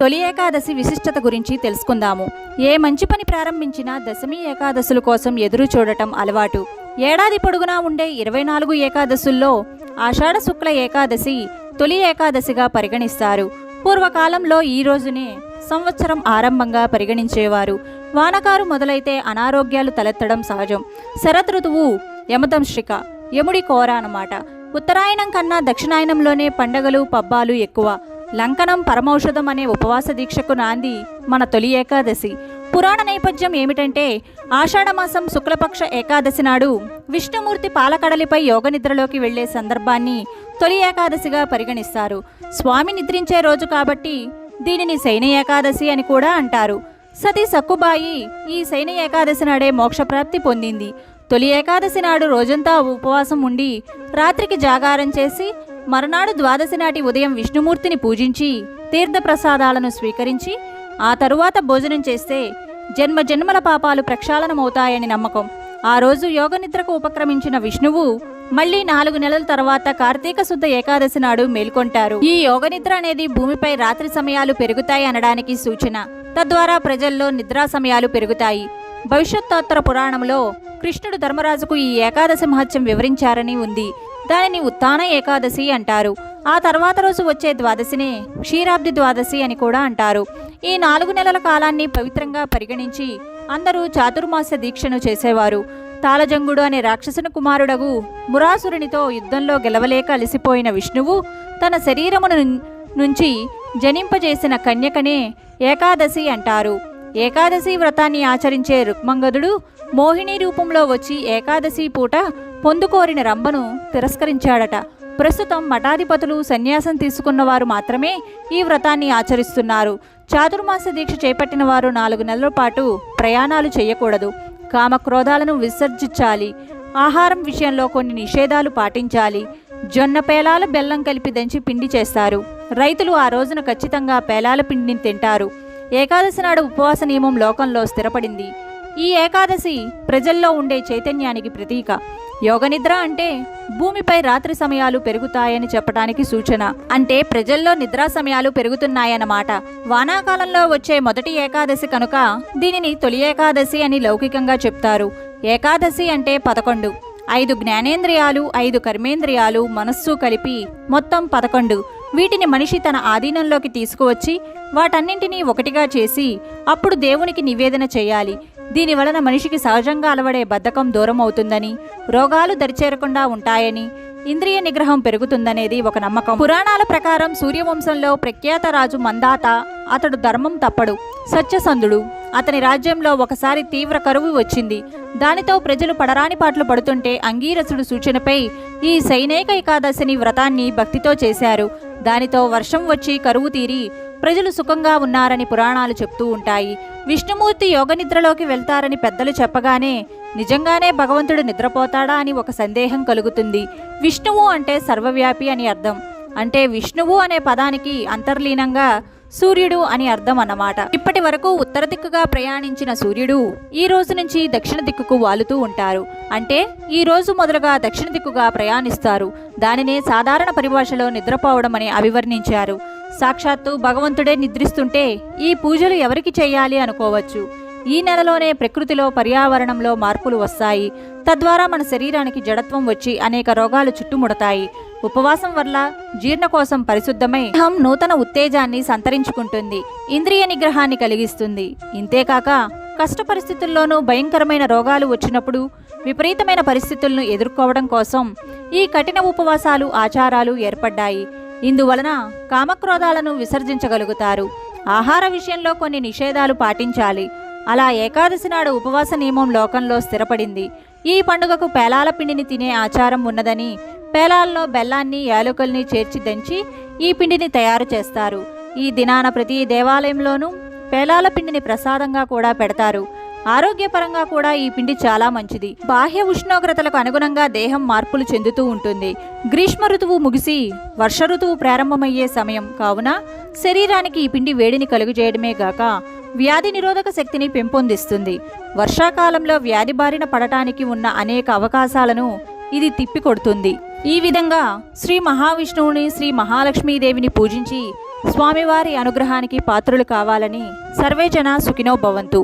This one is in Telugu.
తొలి ఏకాదశి విశిష్టత గురించి తెలుసుకుందాము. ఏ మంచి పని ప్రారంభించినా దశమి ఏకాదశుల కోసం ఎదురు చూడటం అలవాటు. ఏడాది పొడుగునా ఉండే ఇరవై నాలుగు ఏకాదశుల్లో ఆషాఢ శుక్ల ఏకాదశి తొలి ఏకాదశిగా పరిగణిస్తారు. పూర్వకాలంలో ఈ రోజునే సంవత్సరం ఆరంభంగా పరిగణించేవారు. వానకారు మొదలైతే అనారోగ్యాలు తలెత్తడం సహజం. శరదృతువు యమదంశ్రిక యముడి కోర అన్నమాట. ఉత్తరాయణం కన్నా దక్షిణాయనంలోనే పండగలు పబ్బాలు ఎక్కువ. లంకనం పరమౌషధం అనే ఉపవాస దీక్షకు నాంది మన తొలి ఏకాదశి. పురాణ నేపథ్యం ఏమిటంటే ఆషాఢమాసం శుక్లపక్ష ఏకాదశి నాడు విష్ణుమూర్తి పాలకడలిపై యోగనిద్రలోకి వెళ్ళే సందర్భాన్ని తొలి ఏకాదశిగా పరిగణిస్తారు. స్వామి నిద్రించే రోజు కాబట్టి దీనిని శైన ఏకాదశి అని కూడా అంటారు. సతీ సక్కుబాయి ఈ శైన ఏకాదశి నాడే మోక్షప్రాప్తి పొందింది. తొలి ఏకాదశి నాడు రోజంతా ఉపవాసం ఉండి రాత్రికి జాగారం చేసి మరునాడు ద్వాదశి నాటి ఉదయం విష్ణుమూర్తిని పూజించి తీర్థప్రసాదాలను స్వీకరించి ఆ తరువాత భోజనం చేస్తే జన్మ జన్మల పాపాలు ప్రక్షాళనమవుతాయని నమ్మకం. ఆ రోజు యోగనిద్రకు ఉపక్రమించిన విష్ణువు మళ్ళీ నాలుగు నెలల తర్వాత కార్తీక శుద్ధ ఏకాదశి నాడు మేల్కొంటారు. ఈ యోగనిద్ర అనేది భూమిపై రాత్రి సమయాలు పెరుగుతాయి అనడానికి సూచన. తద్వారా ప్రజల్లో నిద్రా సమయాలు పెరుగుతాయి. భవిష్యత్తోత్తర పురాణంలో కృష్ణుడు ధర్మరాజుకు ఈ ఏకాదశి మహత్యం వివరించారని ఉంది. దానిని ఉత్తాన ఏకాదశి అంటారు. ఆ తర్వాత రోజు వచ్చే ద్వాదశిని క్షీరాబ్ది ద్వాదశి అని కూడా అంటారు. ఈ నాలుగు నెలల కాలాన్ని పవిత్రంగా పరిగణించి అందరూ చాతుర్మాస దీక్షను చేసేవారు. తాళజంగుడు అనే రాక్షసుని కుమారుడగు మురాసురునితో యుద్ధంలో గెలవలేక అలసిపోయిన విష్ణువు తన శరీరమును నుంచి జనింపజేసిన కన్యకనే ఏకాదశి అంటారు. ఏకాదశి వ్రతాన్ని ఆచరించే రుక్మంగదుడు మోహిని రూపంలో వచ్చి ఏకాదశి పూట పొందుకోరిన రంభను తిరస్కరించాడట. ప్రస్తుతం మఠాధిపతులు సన్యాసం తీసుకున్న వారు మాత్రమే ఈ వ్రతాన్ని ఆచరిస్తున్నారు. చాతుర్మాస దీక్ష చేపట్టిన వారు నాలుగు నెలల పాటు ప్రయాణాలు చేయకూడదు. కామక్రోధాలను విసర్జించాలి. ఆహారం విషయంలో కొన్ని నిషేధాలు పాటించాలి. జొన్న పేలాల బెల్లం కలిపి దంచి పిండి చేస్తారు. రైతులు ఆ రోజున ఖచ్చితంగా పేలాల పిండిని తింటారు. ఏకాదశి నాడు ఉపవాస నియమం లోకంలో స్థిరపడింది. ఈ ఏకాదశి ప్రజల్లో ఉండే చైతన్యానికి ప్రతీక. యోగనిద్ర అంటే భూమిపై రాత్రి సమయాలు పెరుగుతాయని చెప్పడానికి సూచన. అంటే ప్రజల్లో నిద్రా సమయాలు పెరుగుతున్నాయన్నమాట. వానాకాలంలో వచ్చే మొదటి ఏకాదశి కనుక దీనిని తొలి ఏకాదశి అని లౌకికంగా చెప్తారు. ఏకాదశి అంటే పదకొండు. ఐదు జ్ఞానేంద్రియాలు ఐదు కర్మేంద్రియాలు మనస్సు కలిపి మొత్తం పదకొండు. వీటిని మనిషి తన ఆధీనంలోకి తీసుకువచ్చి వాటన్నింటినీ ఒకటిగా చేసి అప్పుడు దేవునికి నివేదన చేయాలి. దీని వలన మనిషికి సహజంగా అలవడే బద్ధకం దూరం అవుతుందని రోగాలు దరిచేరకుండా ఉంటాయని ఇంద్రియ నిగ్రహం పెరుగుతుందనేది ఒక నమ్మకం. పురాణాల ప్రకారం సూర్యవంశంలో ప్రఖ్యాత రాజు మందాత అతడు ధర్మం తప్పడు సత్యసంధుడు. అతని రాజ్యంలో ఒకసారి తీవ్ర కరువు వచ్చింది. దానితో ప్రజలు పడరాని పాటలు పడుతుంటే అంగీరసుడు సూచనపై ఈ సైనిక ఏకాదశిని వ్రతాన్ని భక్తితో చేశారు. దానితో వర్షం వచ్చి కరువు తీరి ప్రజలు సుఖంగా ఉన్నారని పురాణాలు చెప్తూ ఉంటాయి. విష్ణుమూర్తి యోగనిద్రలోకి వెళ్తారని పెద్దలు చెప్పగానే నిజంగానే భగవంతుడు నిద్రపోతాడా? అని ఒక సందేహం కలుగుతుంది. విష్ణువు అంటే సర్వవ్యాపి అని అర్థం. అంటే విష్ణువు అనే పదానికి అంతర్లీనంగా సూర్యుడు అని అర్థం అన్నమాట. ఇప్పటి వరకు ఉత్తర దిక్కుగా ప్రయాణించిన సూర్యుడు ఈ రోజు నుంచి దక్షిణ దిక్కుకు వాలుతూ ఉంటారు. అంటే ఈ రోజు మొదలుగా దక్షిణ దిక్కుగా ప్రయాణిస్తారు. దానినే సాధారణ పరిభాషలో నిద్రపోవడం అని అభివర్ణించారు. సాక్షాత్తు భగవంతుడే నిద్రిస్తుంటే ఈ పూజలు ఎవరికి చేయాలి అనుకోవచ్చు. ఈ నెలలోనే ప్రకృతిలో పర్యావరణంలో మార్పులు వస్తాయి. తద్వారా మన శరీరానికి జడత్వం వచ్చి అనేక రోగాలు చుట్టుముడతాయి. ఉపవాసం వల్ల జీర్ణకోశం పరిశుద్ధమై దేహం నూతన ఉత్తేజాన్ని సంతరించుకుంటుంది. ఇంద్రియ నిగ్రహాన్ని కలిగిస్తుంది. ఇంతేకాక కష్ట పరిస్థితుల్లోనూ భయంకరమైన రోగాలు వచ్చినప్పుడు విపరీతమైన పరిస్థితులను ఎదుర్కోవడం కోసం ఈ కఠిన ఉపవాసాలు ఆచారాలు ఏర్పడ్డాయి. ఇందువలన కామక్రోధాలను విసర్జించగలుగుతారు. ఆహార విషయంలో కొన్ని నిషేధాలు పాటించాలి. అలా ఏకాదశి నాడు ఉపవాస నియమం లోకంలో స్థిరపడింది. ఈ పండుగకు పేలాల పిండిని తినే ఆచారం ఉన్నదని పేలాల్లో బెల్లాన్ని యాలకుల్ని చేర్చి దంచి ఈ పిండిని తయారు చేస్తారు. ఈ దినాన ప్రతి దేవాలయంలోనూ పేలాల పిండిని ప్రసాదంగా కూడా పెడతారు. ఆరోగ్యపరంగా కూడా ఈ పిండి చాలా మంచిది. బాహ్య ఉష్ణోగ్రతలకు అనుగుణంగా దేహం మార్పులు చెందుతూ ఉంటుంది. గ్రీష్మ ఋతువు ముగిసి వర్ష ఋతువు ప్రారంభమయ్యే సమయం కావున శరీరానికి ఈ పిండి వేడిని కలుగజేయడమే గాక వ్యాధి నిరోధక శక్తిని పెంపొందిస్తుంది. వర్షాకాలంలో వ్యాధి బారిన పడటానికి ఉన్న అనేక అవకాశాలను ఇది తిప్పికొడుతుంది. ఈ విధంగా శ్రీ మహావిష్ణువుని శ్రీ మహాలక్ష్మీదేవిని పూజించి స్వామివారి అనుగ్రహానికి పాత్రులు కావాలని సర్వేజన సుఖినో భవంతు.